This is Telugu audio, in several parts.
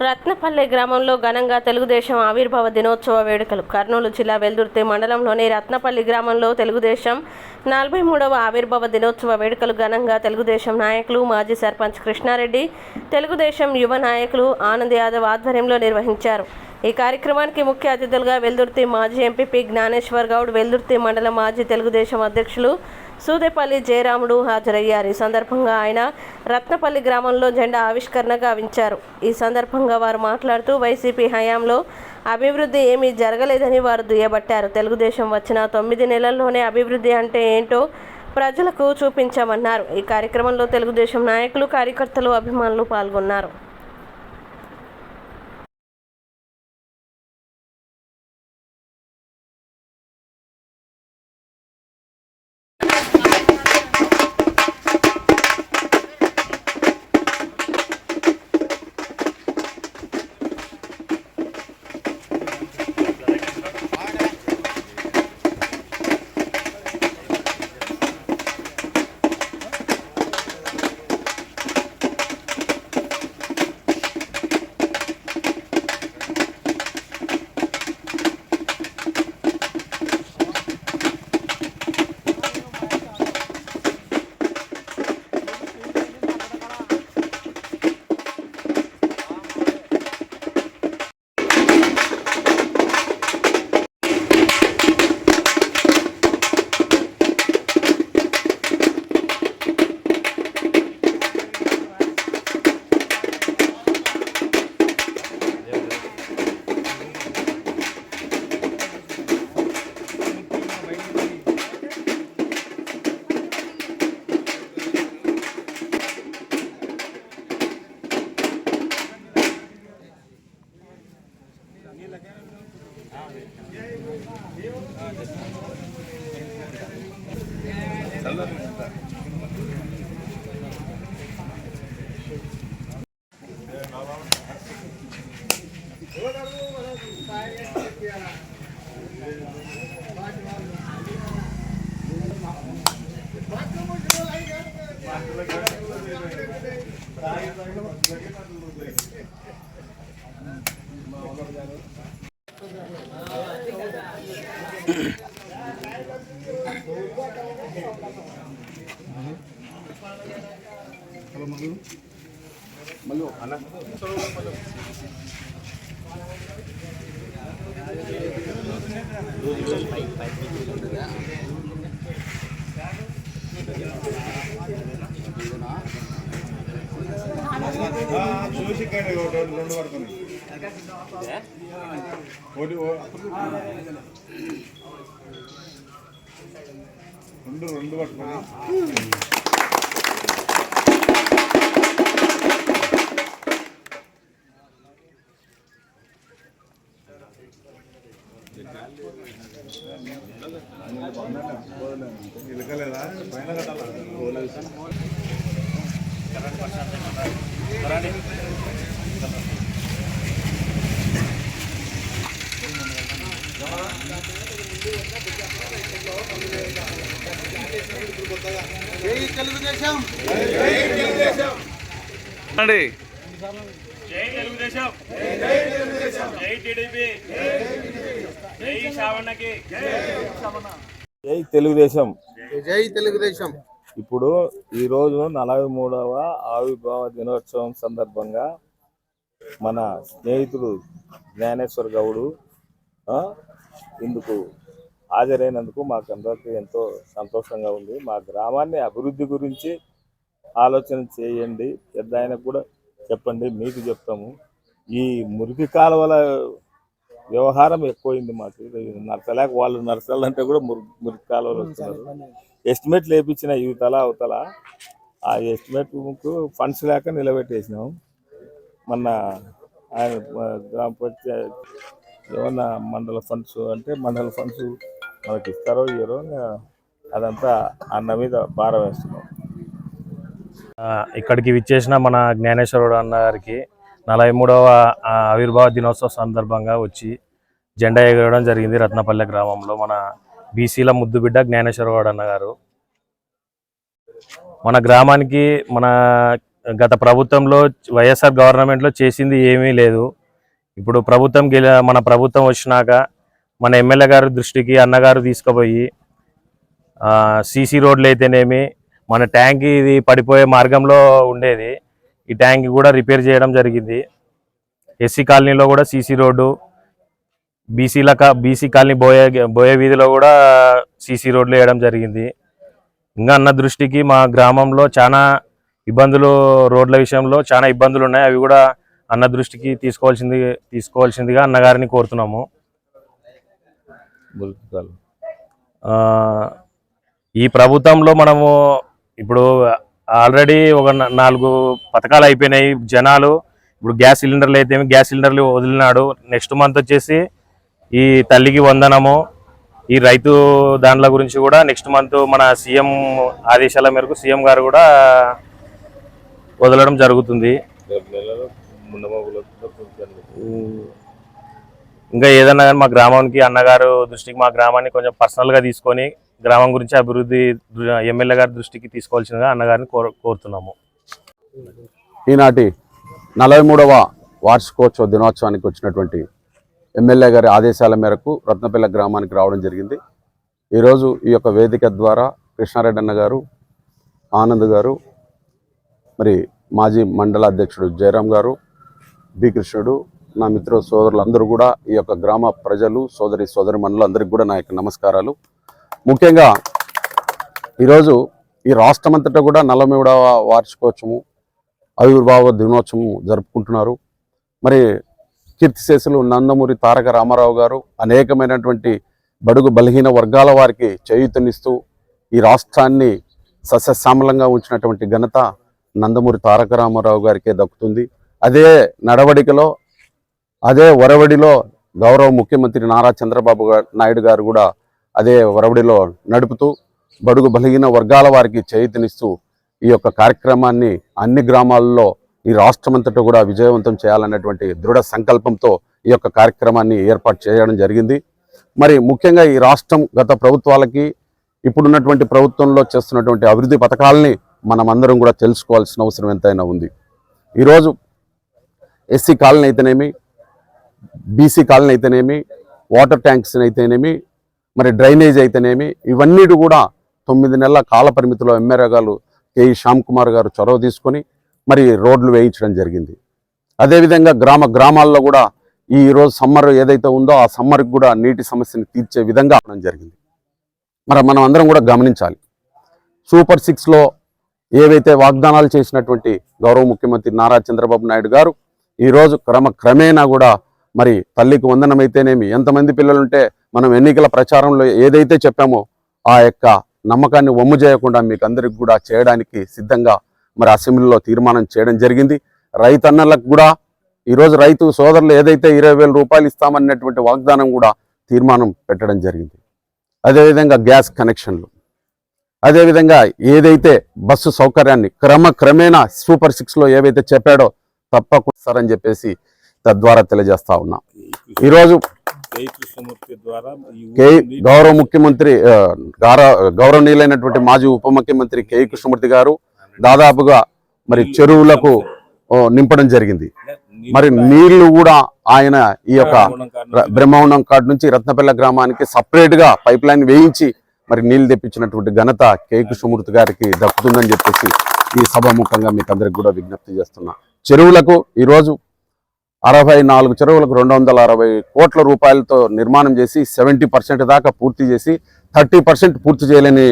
రత్నపల్లె గ్రామంలో ఘనంగా తెలుగుదేశం ఆవిర్భావ దినోత్సవ వేడుకలు. కర్నూలు జిల్లా వెల్దుర్తి మండలంలోని రత్నపల్లి గ్రామంలో తెలుగుదేశం నలభై మూడవ ఆవిర్భావ దినోత్సవ వేడుకలు ఘనంగా తెలుగుదేశం నాయకులు మాజీ సర్పంచ్ కృష్ణారెడ్డి తెలుగుదేశం యువ నాయకులు ఆనంద్ యాదవ్ ఆధ్వర్యంలో నిర్వహించారు. ఈ కార్యక్రమానికి ముఖ్య అతిథులుగా వెల్దుర్తి మాజీ ఎంపీపీ జ్ఞానేశ్వర్ గౌడ్ వెల్దుర్తి మండల మాజీ తెలుగుదేశం అధ్యక్షులు సూదేపల్లి జయరాముడు హాజరయ్యారు. ఈ సందర్భంగా ఆయన రత్నపల్లి గ్రామంలో జెండా ఆవిష్కరణ గావించారు ఈ సందర్భంగా వారు మాట్లాడుతూ వైసీపీ హయాంలో అభివృద్ధి ఏమీ జరగలేదని వారు దుయ్యబట్టారు. తెలుగుదేశం వచ్చిన తొమ్మిది నెలల్లోనే అభివృద్ధి అంటే ఏంటో ప్రజలకు చూపించామన్నారు. ఈ కార్యక్రమంలో తెలుగుదేశం నాయకులు కార్యకర్తలు అభిమానులు పాల్గొన్నారు. చల్ల చూసి ఇక్కడ రెండు రెండు పడుతున్నాయి ఒకటి రెండు రెండు పట్టుకున్నాయి అండి. జై తెలుగుదేశం. జై టీడీపీ. జై శ్రావణకి జై తెలుగుదేశం. జై తెలుగుదేశం. ఇప్పుడు ఈ రోజు నలభై మూడవ ఆవిర్భావ దినోత్సవం సందర్భంగా మన స్నేహితుడు జ్ఞానేశ్వర్ గౌడు ఇందుకు హాజరైనందుకు మాకందరికీ ఎంతో సంతోషంగా ఉంది. మా గ్రామాన్ని అభివృద్ధి గురించి ఆలోచన చేయండి. పెద్ద ఆయనకు కూడా చెప్పండి మీకు చెప్తాము. ఈ మురికి కాలువల వ్యవహారం ఎక్కువైంది మాకు. నడచలేక వాళ్ళు నడచాలంటే కూడా మురికి మురికి కాలువలు వస్తున్నారు. ఎస్టిమేట్ లేపించిన ఇవతల అవతల ఆ ఎస్టిమేట్ ఫండ్స్ లేక నిలబెట్టేసినాం. మొన్న ఆయన గ్రామ పంచాయత్ ఏమన్నా మండల ఫండ్స్ అంటే మండల ఫండ్స్ మనకి ఇస్తారో ఇయ్యరో అదంతా అన్న మీద భారం వేస్తున్నాం. ఇక్కడికి విచ్చేసిన మన జ్ఞానేశ్వరుడు అన్నగారికి నలభై మూడవ ఆవిర్భావ దినోత్సవ సందర్భంగా వచ్చి జెండా ఎగరడం జరిగింది రత్నపల్లె గ్రామంలో మన బీసీల ముద్దుబిడ్డ జ్ఞానేశ్వరగౌడ్ అన్న గారు. మన గ్రామానికి మన గత ప్రభుత్వంలో వైఎస్ఆర్ గవర్నమెంట్లో చేసింది ఏమీ లేదు. ఇప్పుడు ప్రభుత్వం మన ప్రభుత్వం వచ్చినాక మన ఎమ్మెల్యే గారి దృష్టికి అన్నగారు తీసుకుపోయి సీసీ రోడ్లు అయితేనేమి మన ట్యాంక్ ఇది పడిపోయే మార్గంలో ఉండేది. ఈ ట్యాంక్ కూడా రిపేర్ చేయడం జరిగింది. ఎస్సీ కాలనీలో కూడా సీసీ రోడ్డు బీసీల బీసీ కాలనీ బోయే బోయే వీధిలో కూడా సీసీ రోడ్లు వేయడం జరిగింది. ఇంకా అన్న దృష్టికి మా గ్రామంలో చాలా ఇబ్బందులు రోడ్ల విషయంలో చాలా ఇబ్బందులు ఉన్నాయి. అవి కూడా అన్న దృష్టికి తీసుకోవాల్సింది తీసుకోవాల్సిందిగా అన్నగారిని కోరుతున్నాము. ఈ ప్రభుత్వంలో మనము ఇప్పుడు ఆల్రెడీ ఒక నాలుగు పథకాలు అయిపోయినాయి. జనాలు ఇప్పుడు గ్యాస్ సిలిండర్లు అయితే గ్యాస్ సిలిండర్లు వదిలినాడు. నెక్స్ట్ మంత్ వచ్చేసి ఈ తల్లికి వందనము. ఈ రైతు దాంట్ల గురించి కూడా నెక్స్ట్ మంత్ మన సీఎం ఆదేశాల మేరకు సీఎం గారు కూడా వదలడం జరుగుతుంది. ఇంకా ఏదన్నా కానీ మా గ్రామానికి అన్నగారు దృష్టికి మా గ్రామాన్ని కొంచెం పర్సనల్గా తీసుకొని గ్రామం గురించి అభివృద్ధి ఎమ్మెల్యే గారి దృష్టికి తీసుకోవాల్సిందిగా అన్నగారిని కోరు కోరుతున్నాము. ఈనాటి నలభై మూడవ వార్షికోత్సవ దినోత్సవానికి వచ్చినటువంటి ఎమ్మెల్యే గారి ఆదేశాల మేరకు రత్నపల్లి గ్రామానికి రావడం జరిగింది. ఈరోజు ఈ యొక్క వేదిక ద్వారా కృష్ణారెడ్డి అన్న గారు ఆనంద్ గారు మరి మాజీ మండల అధ్యక్షుడు జయరాం గారు బి కృష్ణుడు నా మిత్ర సోదరులు అందరూ కూడా ఈ యొక్క గ్రామ ప్రజలు సోదరి సోదరి అందరికీ కూడా నా యొక్క నమస్కారాలు. ముఖ్యంగా ఈరోజు ఈ రాష్ట్రమంతటా కూడా నలభై వార్షికోత్సవము వార్షికోత్సవం ఆవిర్భావ దినోత్సవం జరుపుకుంటున్నారు. మరి కీర్తిశేషులు నందమూరి తారక రామారావు గారు అనేకమైనటువంటి బడుగు బలహీన వర్గాల వారికి చేయూతనిస్తూ ఈ రాష్ట్రాన్ని సస్యశ్యామలంగా ఉంచినటువంటి ఘనత నందమూరి తారక రామారావు గారికే దక్కుతుంది. అదే నడవడికలో అదే ఒరవడిలో గౌరవ ముఖ్యమంత్రి నారా చంద్రబాబు నాయుడు గారు కూడా అదే ఒరవడిలో నడుపుతూ బడుగు బలహీన వర్గాల వారికి చేయూతనిస్తూ ఈ యొక్క కార్యక్రమాన్ని అన్ని గ్రామాల్లో ఈ రాష్ట్రమంతటా కూడా విజయవంతం చేయాలన్నటువంటి దృఢ సంకల్పంతో ఈ యొక్క కార్యక్రమాన్ని ఏర్పాటు చేయడం జరిగింది. మరి ముఖ్యంగా ఈ రాష్ట్రం గత ప్రభుత్వాలకి ఇప్పుడున్నటువంటి ప్రభుత్వంలో చేస్తున్నటువంటి అభివృద్ధి పథకాలని మనం అందరం కూడా తెలుసుకోవాల్సిన అవసరం ఎంతైనా ఉంది. ఈరోజు ఎస్సీ కాలనీ అయితేనేమి బీసీ కాలనీ అయితేనేమి వాటర్ ట్యాంక్స్ అయితేనేమి మరి డ్రైనేజ్ అయితేనేమి ఇవన్నీ కూడా తొమ్మిది నెలల కాల పరిమితిలో ఎమ్మెల్యే గారు కేఈ శ్యామ్ కుమార్ గారు చొరవ తీసుకొని మరి రోడ్లు వేయించడం జరిగింది. అదేవిధంగా గ్రామ గ్రామాల్లో కూడా ఈ రోజు సమ్మర్ ఏదైతే ఉందో ఆ సమ్మర్కి కూడా నీటి సమస్యని తీర్చే విధంగా అవడం జరిగింది. మరి మనం అందరం కూడా గమనించాలి. సూపర్ సిక్స్లో ఏవైతే వాగ్దానాలు చేసినటువంటి గౌరవ ముఖ్యమంత్రి నారా చంద్రబాబు నాయుడు గారు ఈరోజు క్రమ క్రమేణా కూడా మరి తల్లికి వందనమైతేనేమి ఎంతమంది పిల్లలుంటే మనం ఎన్నికల ప్రచారంలో ఏదైతే చెప్పామో ఆ యొక్క నమ్మకాన్ని వమ్ము చేయకుండా మీకు అందరికి కూడా చేయడానికి సిద్ధంగా మరి అసెంబ్లీలో తీర్మానం చేయడం జరిగింది. రైతన్నలకు కూడా ఈరోజు రైతు సోదరులు ఏదైతే ఇరవై వేల రూపాయలు ఇస్తామన్నటువంటి వాగ్దానం కూడా తీర్మానం పెట్టడం జరిగింది. అదేవిధంగా గ్యాస్ కనెక్షన్లు. అదేవిధంగా ఏదైతే బస్సు సౌకర్యాన్ని క్రమక్రమేణా సూపర్ సిక్స్లో ఏవైతే చెప్పాడో తప్పకుండా సారని చెప్పేసి తద్వారా తెలియజేస్తా ఉన్నా. ఈరోజు గౌరవ ముఖ్యమంత్రి గౌరవనీయులైనటువంటి మాజీ ఉప ముఖ్యమంత్రి కే. కృష్ణమూర్తి గారు దాదాపుగా మరి చెరువులకు నింపడం జరిగింది. మరి నీళ్ళు కూడా ఆయన ఈ యొక్క బ్రహ్మవనం కాడ్ నుంచి రత్నపల్లె గ్రామానికి సపరేట్గా పైప్ లైన్ వేయించి మరి నీళ్ళు తెప్పించినటువంటి ఘనత కే. కృష్ణమూర్తి గారికి దక్కుతుందని చెప్పేసి ఈ సభాముఖంగా మీకు అందరికి కూడా విజ్ఞప్తి చేస్తున్నా. చెరువులకు ఈరోజు అరవై నాలుగు చెరువులకు రెండు వందల అరవై కోట్ల రూపాయలతో నిర్మాణం చేసి సెవెంటీ పర్సెంట్ దాకా పూర్తి చేసి థర్టీ పర్సెంట్ పూర్తి చేయలేని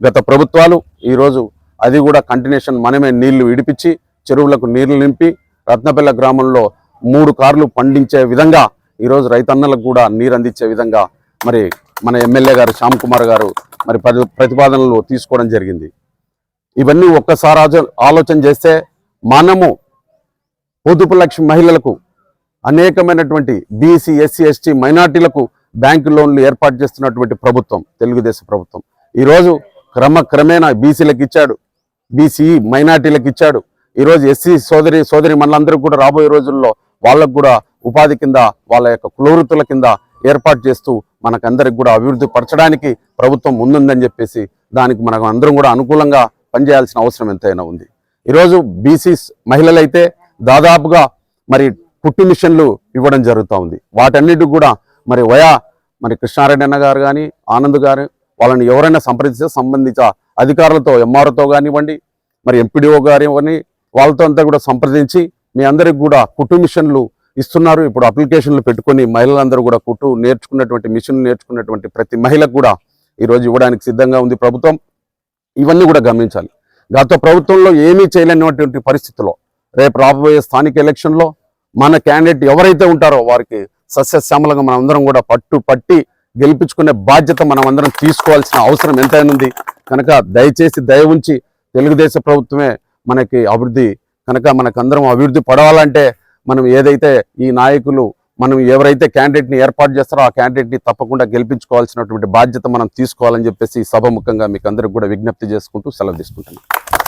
గత ప్రభుత్వాలు ఈరోజు అది కూడా కంటిన్యూషన్ మనమే నీళ్ళు విడిపించి చెరువులకు నీళ్ళు నింపి రత్నపల్ల గ్రామంలో మూడు కార్లు పండించే విధంగా ఈరోజు రైతన్నలకు కూడా నీరు అందించే విధంగా మరి మన ఎమ్మెల్యే గారు శ్యామ్ కుమార్ గారు మరి ప్రతిపాదనలు తీసుకోవడం జరిగింది. ఇవన్నీ ఒక్కసారి ఆలోచన చేస్తే మనము పొదుపు లక్ష్మి మహిళలకు అనేకమైనటువంటి బీసీ ఎస్సీ ఎస్టీ మైనార్టీలకు బ్యాంకు లోన్లు ఏర్పాటు చేస్తున్నటువంటి ప్రభుత్వం తెలుగుదేశం ప్రభుత్వం. ఈరోజు క్రమక్రమేణా బీసీలకు ఇచ్చాడు. బీసీ మైనార్టీలకు ఇచ్చాడు. ఈరోజు ఎస్సీ సోదరి సోదరి మనందరూ కూడా రాబోయే రోజుల్లో వాళ్ళకు కూడా ఉపాధి కింద వాళ్ళ యొక్క కులవృత్తుల కింద ఏర్పాటు చేస్తూ మనకందరికి కూడా అభివృద్ధి పరచడానికి ప్రభుత్వం ముందుందని చెప్పేసి దానికి మనం అందరం కూడా అనుకూలంగా పనిచేయాల్సిన అవసరం ఎంతైనా ఉంది. ఈరోజు బీసీ మహిళలైతే దాదాపుగా మరి పుట్టి మిషన్లు ఇవ్వడం జరుగుతూ ఉంది. వాటన్నిటికి కూడా మరి వయా మరి కృష్ణారెడ్డి అన్న గారు కానీ ఆనంద్ గారు వాళ్ళని ఎవరైనా సంప్రదిస్తే సంబంధిత అధికారులతో ఎంఆర్ఓతో కానివ్వండి మరి ఎంపీడీఓ గారు ఇవ్వని వాళ్ళతో అంతా కూడా సంప్రదించి మీ అందరికి కూడా కుట్టు మిషన్లు ఇస్తున్నారు. ఇప్పుడు అప్లికేషన్లు పెట్టుకొని మహిళలందరూ కూడా కుట్టు నేర్చుకున్నటువంటి మిషన్లు నేర్చుకున్నటువంటి ప్రతి మహిళకు కూడా ఈరోజు ఇవ్వడానికి సిద్ధంగా ఉంది ప్రభుత్వం. ఇవన్నీ కూడా గమనించాలి. గత ప్రభుత్వంలో ఏమీ చేయలేనటువంటి పరిస్థితిలో రేపు రాబోయే స్థానిక ఎలక్షన్లో మన క్యాండిడేట్ ఎవరైతే ఉంటారో వారికి సస్యశ్యామలంగా మనందరం అందరం కూడా పట్టు పట్టి గెలిపించుకునే బాధ్యత మనం అందరం తీసుకోవాల్సిన అవసరం ఎంతైనా ఉంది కనుక దయచేసి దయ ఉంచి తెలుగుదేశం ప్రభుత్వమే మనకి అభివృద్ధి కనుక మనకందరం అభివృద్ధి పడవాలంటే మనం ఏదైతే ఈ నాయకులు మనం ఎవరైతే క్యాండిడేట్ని ఏర్పాటు చేస్తారో ఆ క్యాండిడేట్ని తప్పకుండా గెలిపించుకోవాల్సినటువంటి బాధ్యత మనం తీసుకోవాలని చెప్పేసి సభ సభముఖంగా మీకు అందరికి కూడా విజ్ఞప్తి చేసుకుంటూ సెలవు తీసుకుంటున్నాను